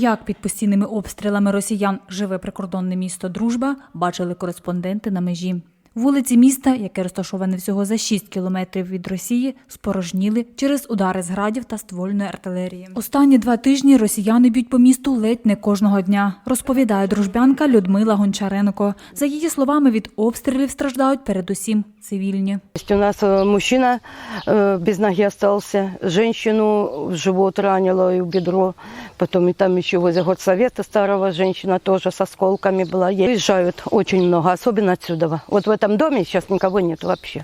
Як під постійними обстрілами росіян живе прикордонне місто Дружба, бачили кореспонденти на межі. Вулиці міста, яке розташоване всього за 6 кілометрів від Росії, спорожніли через удари з градів та ствольної артилерії. Останні два тижні росіяни б'ють по місту ледь не кожного дня, розповідає дружбянка Людмила Гончаренко. За її словами, від обстрілів страждають передусім цивільні. Есть У нас э, мужчина э, без ноги остался, женщину в живот ранила и в бедро, потом и там еще возле горсовета старого женщина тоже с осколками была. Уезжают очень много, особенно отсюда. Вот в этом доме сейчас никого нет вообще.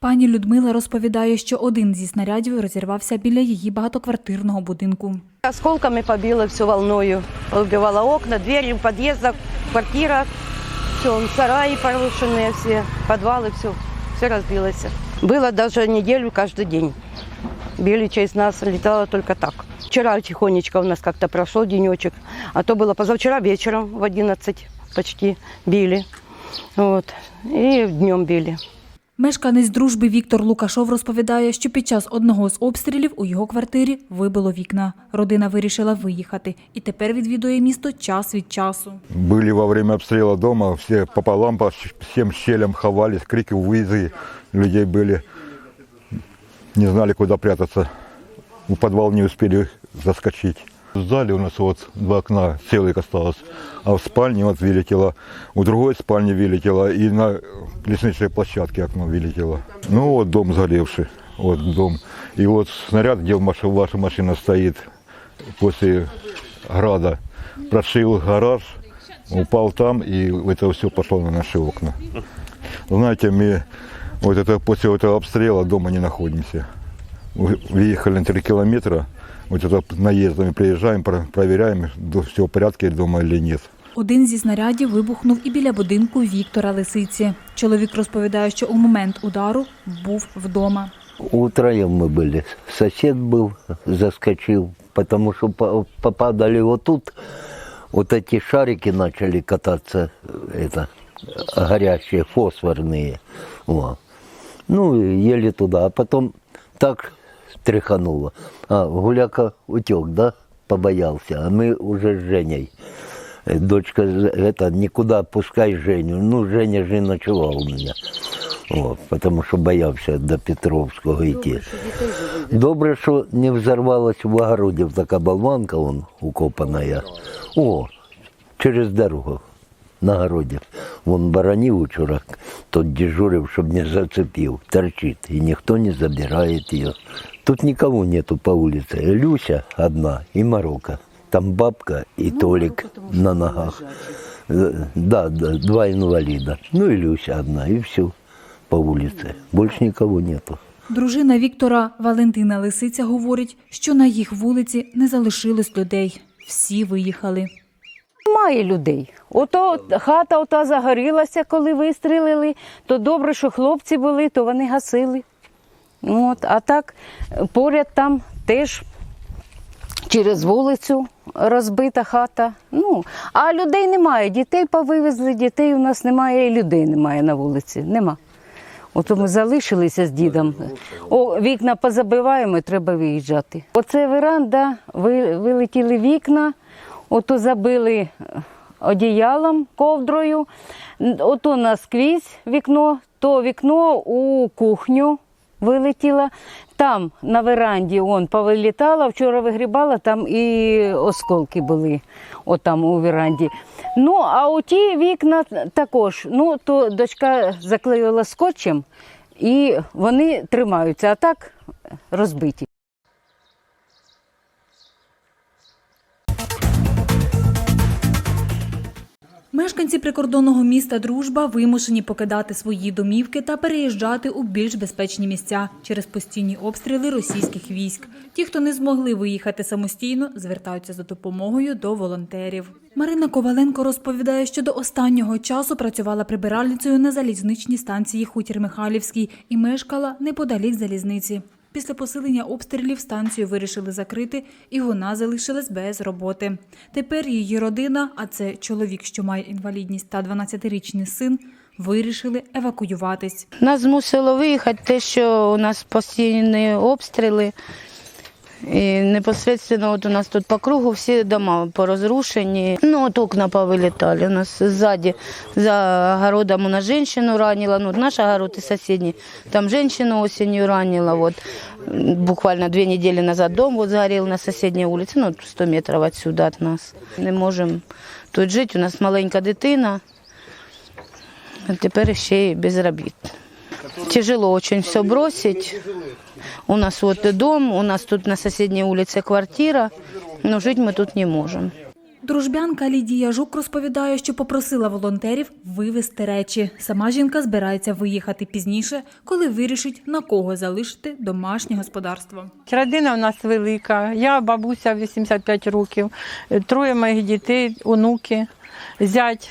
Пані Людмила розповідає, що один зі снарядів розірвався біля її багатоквартирного будинку. Осколками побило все волною, убивало окна, двери в подъездах, в квартирах, все, сараи порушенные все, подвалы, все, все разбилось. Было даже неделю каждый день. Били через нас, летало только так. Вчера тихонечко у нас как-то прошел денечек, а то было позавчера вечером в 11 почти били. Вот. И днем били. Мешканець дружби Віктор Лукашов розповідає, що під час одного з обстрілів у його квартирі вибило вікна. Родина вирішила виїхати і тепер відвідує місто час від часу. Были во время обстрела дома, все пополам по щ- всем щелям ховались, крики, вызы людей были. Не знали, куда прятаться. В подвал не успели заскочить. В зале у нас вот два окна целых осталось, а в спальне вот вылетело, у другой спальни вылетело и на лестничной площадке окно вылетело. Ну вот дом сгоревший, вот дом. И вот снаряд, где ваша машина стоит после града, прошил гараж, упал там, и это все пошло на наши окна. Знаете, мы вот это после этого обстрела дома не находимся. Вы- Выехали на 3 километра, вот это наездами приезжаем, про- проверяем, все в порядке дома или нет. Один зі снарядів вибухнув і біля будинку Віктора Лисиці. Чоловік розповідає, що у момент удару був вдома. Утроем мы были. Сосед был, заскочил, потому что по- попадали вот тут, вот эти шарики начали кататься, э, это, горящие, фосфорные. Во. Ну, и еле туда, а потом так тряхануло. А, гуляка утек, да, побоялся, а мы уже с Женей. Э, Дочка, з- это, никуда пускай Женю. Ну, Женя же и ночевал у меня. О, потому що боявся до Петровського йти. Добре, що не взорвалась в огороді така болванка, вон укопана. О, через дорогу на городі. Вон баранів учора, тот дежурив, щоб не зацепив, торчить, і ніхто не забирає її. Тут никого нету по улице. Люся одна и Марока. Там бабка и Толик на ногах. Э, Да, да, два инвалида. Ну и Люся одна, и все по улице. Больше никого нету. Дружина Віктора Валентина Лисиця говорить, що на їх вулиці не залишилось людей. Всі виїхали. Немає людей. Ото хата ота загорілася, коли вистрілили, то добре, що хлопці були, то вони гасили. От, а так поряд там теж через вулицю розбита хата. Ну, а людей немає. Дітей повивезли, дітей у нас немає, і людей немає на вулиці. Нема. От ми залишилися з дідом. О, вікна позабиваємо, і треба виїжджати. Оце веранда, вилетіли вікна, ото забили одіялом, ковдрою, ото наскрізь вікно, то вікно у кухню вилетіло. Там на веранді он повилітала, вчора вигрібала, там і осколки були отам у веранді. Ну, а у ті вікна також. Ну, то дочка заклеїла скотчем, і вони тримаються, а так розбиті. Мешканці прикордонного міста Дружба вимушені покидати свої домівки та переїжджати у більш безпечні місця через постійні обстріли російських військ. Ті, хто не змогли виїхати самостійно, звертаються за допомогою до волонтерів. Марина Коваленко розповідає, що до останнього часу працювала прибиральницею на залізничній станції Хутір Михайлівський і мешкала неподалік залізниці. Після посилення обстрілів станцію вирішили закрити, і вона залишилась без роботи. Тепер її родина, а це чоловік, що має інвалідність та 12-річний син, вирішили евакуюватись. Нас змусило виїхати те, що у нас постійні обстріли. І непосредственно от у нас тут по кругу всі дома порозрушені. Ну, от окна повилітали. У нас ззаді за огородом у нас женщину ранила. Ну, наш огород і сусідній. Там женщину осенью ранила. Вот. Буквально две недели назад дом вот сгорел на соседней улице, ну, 100 метров отсюда от нас. Не можемо тут жити. У нас маленька дитина. А тепер ще й без робіт. Тяжело очень все бросить. У нас вот дом, у нас тут на соседней улице квартира, но жить мы тут не можем. Дружбянка Лідія Жук розповідає, що попросила волонтерів вивезти речі. Сама жінка збирається виїхати пізніше, коли вирішить на кого залишити домашнє господарство. Родина в нас велика. Я бабуся 85 років, троє моїх дітей, онуки, зять.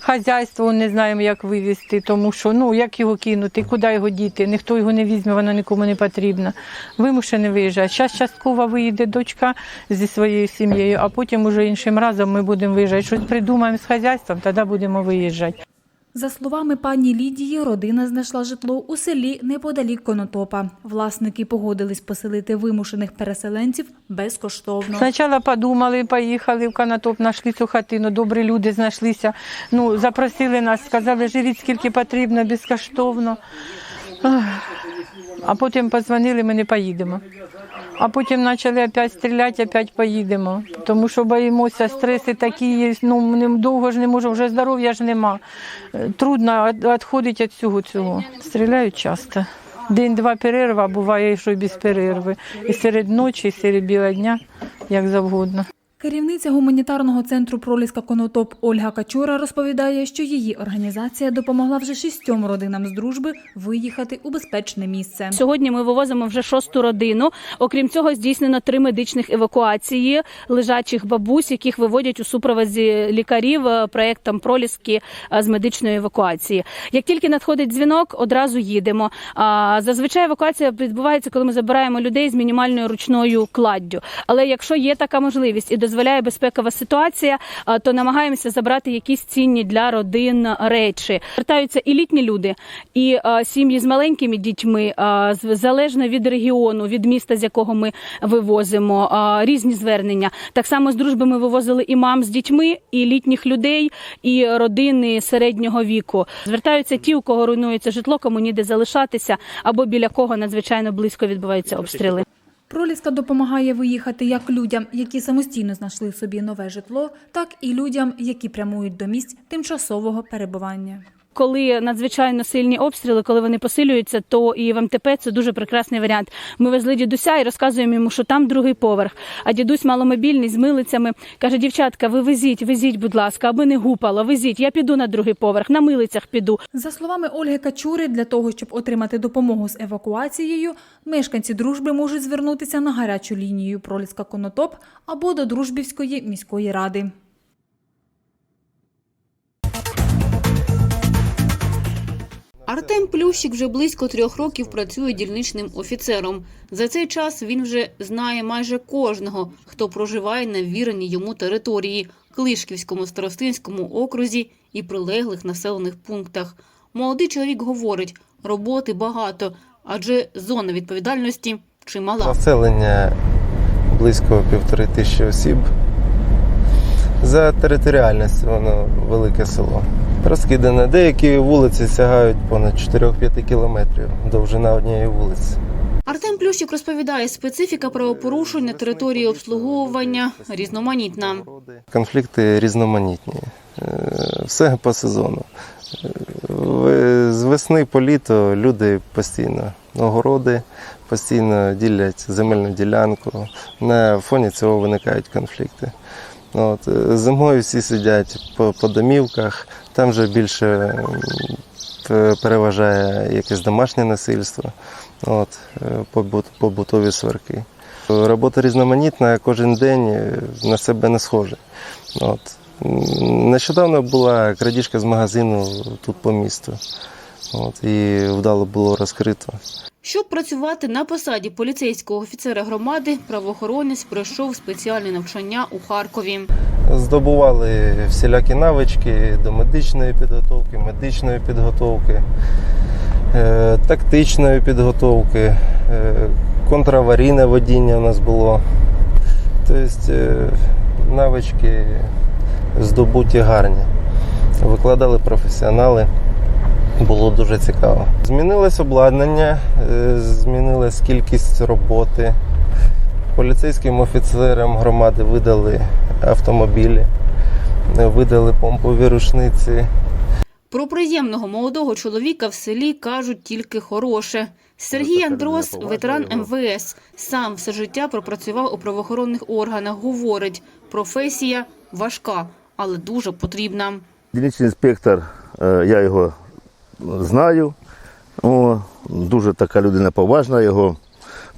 Хазяйство не знаємо, як вивезти, тому що ну як його кинути, куди його діти, ніхто його не візьме, воно нікому не потрібно. Вимушений виїжджати. Зараз частково виїде дочка зі своєю сім'єю, а потім уже іншим разом ми будемо виїжджати. Щось придумаємо з хазяйством, тоді будемо виїжджати. За словами пані Лідії, родина знайшла житло у селі неподалік Конотопа. Власники погодились поселити вимушених переселенців безкоштовно. Спочатку подумали, поїхали в Канатоп, знайшли цю хатину, добрі люди знайшлися. Ну, запросили нас, сказали, живіть скільки потрібно, безкоштовно. А потім позвонили, ми не поїдемо. А потім почали опять стріляти, опять поїдемо. Тому що боїмося, стреси такі є, ну довго ж не можу, вже здоров'я ж нема. Трудно відходити від цього цього. Стріляють часто. День-два перерва, буває, що й без перерви. І серед ночі, і серед біла дня, як завгодно. Керівниця гуманітарного центру проліска Конотоп Ольга Качура розповідає, що її організація допомогла вже шістьом родинам з дружби виїхати у безпечне місце. Сьогодні ми вивозимо вже шосту родину. Окрім цього, здійснено три медичних евакуації лежачих бабусь, яких виводять у супроводі лікарів е, проектом проліски е, з медичної евакуації. Як тільки надходить дзвінок, одразу їдемо. Зазвичай евакуація відбувається, коли ми забираємо людей з мінімальною ручною кладдю. Але якщо є така можливість і дозволяє безпекова ситуація, то намагаємося забрати якісь цінні для родин речі. Вертаються і літні люди, і сім'ї з маленькими дітьми, залежно від регіону, від міста, з якого ми вивозимо, різні звернення. Так само з дружби ми вивозили і мам з дітьми, і літніх людей, і родини середнього віку. Звертаються ті, у кого руйнується житло, кому ніде залишатися, або біля кого надзвичайно близько відбуваються обстріли. Проліска допомагає виїхати як людям, які самостійно знайшли собі нове житло, так і людям, які прямують до місць тимчасового перебування. Коли надзвичайно сильні обстріли, коли вони посилюються, то і в МТП це дуже прекрасний варіант. Ми везли дідуся і розказуємо йому, що там другий поверх. А дідусь маломобільний з милицями каже: дівчатка, ви везіть, везіть, будь ласка, аби не гупало, везіть. Я піду на другий поверх, на милицях піду. За словами Ольги Качури, для того, щоб отримати допомогу з евакуацією, мешканці дружби можуть звернутися на гарячу лінію Проліска Конотоп або до Дружбівської міської ради. Артем Плющик вже близько трьох років працює дільничним офіцером. За цей час він вже знає майже кожного, хто проживає на ввіреній йому території Клишківському старостинському окрузі і прилеглих населених пунктах. Молодий чоловік говорить, роботи багато, адже зона відповідальності чимала. Населення близько півтори тисячі осіб. За територіальністю воно велике село. Розкидане. Деякі вулиці сягають понад 4-5 кілометрів довжина однієї вулиці. Артем Плющик розповідає, специфіка правопорушень на території обслуговування різноманітна. Конфлікти різноманітні. Е, Все по сезону. Е, З весни по літо люди постійно огороди, постійно ділять земельну ділянку. На фоні цього виникають конфлікти. От, е, зимою всі сидять по, по домівках, там вже більше переважає якесь домашнє насильство, от, е, побут, побутові сварки. Робота різноманітна, кожен день е, на себе не схожий. От. Нещодавно була крадіжка з магазину тут по місту. От, і вдало було розкрито. Щоб працювати на посаді поліцейського офіцера громади, правоохоронець пройшов спеціальне навчання у Харкові. Здобували всілякі навички до медичної підготовки, медичної підготовки, е, тактичної підготовки, е, контраварійне водіння у нас було. Тобто е, навички здобуті гарні. Викладали професіонали. Було дуже цікаво. Змінилось обладнання, е, змінилась кількість роботи. Поліцейським офіцерам громади видали автомобілі, видали помпові рушниці. Про приємного молодого чоловіка в селі кажуть тільки хороше. Сергій Андрос, ветеран МВС, сам все життя пропрацював у правоохоронних органах. Говорить, професія важка, але дуже потрібна. Дільничний інспектор, е, я його знаю. О, дуже така людина поважна, його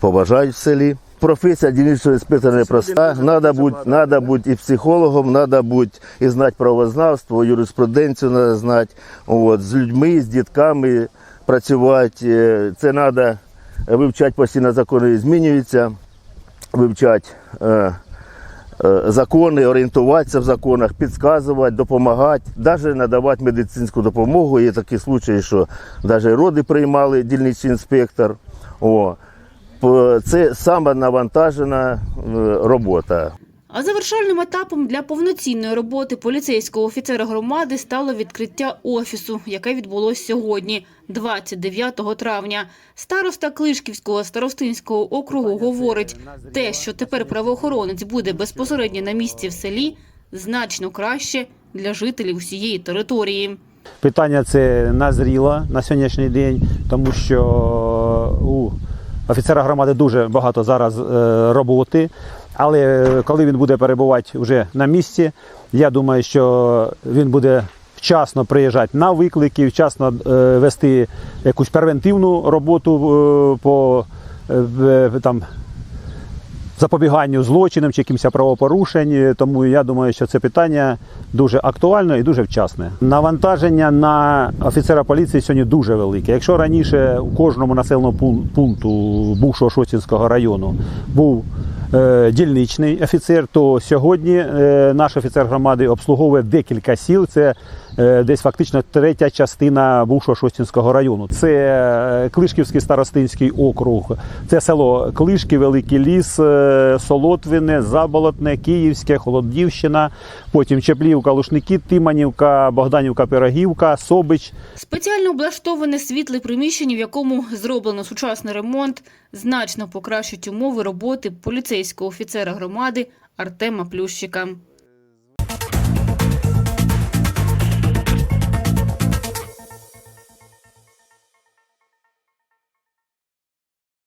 поважають в селі. Професія дільничного інспектора непроста. Надо бути, надо бути і психологом, треба бути і знати правознавство, юриспруденцію треба знати. От, з людьми, з дітками працювати. Е, Це треба вивчати постійно закони змінюються, вивчати. Е, закони, орієнтуватися в законах, підказувати, допомагати, навіть надавати медицинську допомогу. Є такі случаї, що навіть роди приймали дільничний інспектор. О, це саме навантажена е, робота. А завершальним етапом для повноцінної роботи поліцейського офіцера громади стало відкриття офісу, яке відбулось сьогодні, 29 травня. Староста Клишківського старостинського округу говорить, те, що тепер правоохоронець буде безпосередньо на місці в селі, значно краще для жителів усієї території. Питання це назріло на сьогоднішній день, тому що у офіцера громади дуже багато зараз е, роботи. Але коли він буде перебувати вже на місці, я думаю, що він буде вчасно приїжджати на виклики, вчасно е, вести якусь превентивну роботу е, по е, там, запобіганню злочинам чи якимось правопорушень. Тому я думаю, що це питання дуже актуальне і дуже вчасне. Навантаження на офіцера поліції сьогодні дуже велике. Якщо раніше у кожному населеному пун- пункту бувшого Шоцінського району був дільничний офіцер, то сьогодні е, наш офіцер громади обслуговує декілька сіл. Це е, десь фактично третя частина бувшого Шостінського району. Це е, Клишківський старостинський округ, це село Клишки, Великий Ліс, е, Солотвине, Заболотне, Київське, Холодівщина, потім Чеплівка, Лушники, Тиманівка, Богданівка, Пирогівка, Собич. Спеціально облаштоване світле приміщення, в якому зроблено сучасний ремонт, значно покращить умови роботи поліцейського офіцера громади Артема Плющика.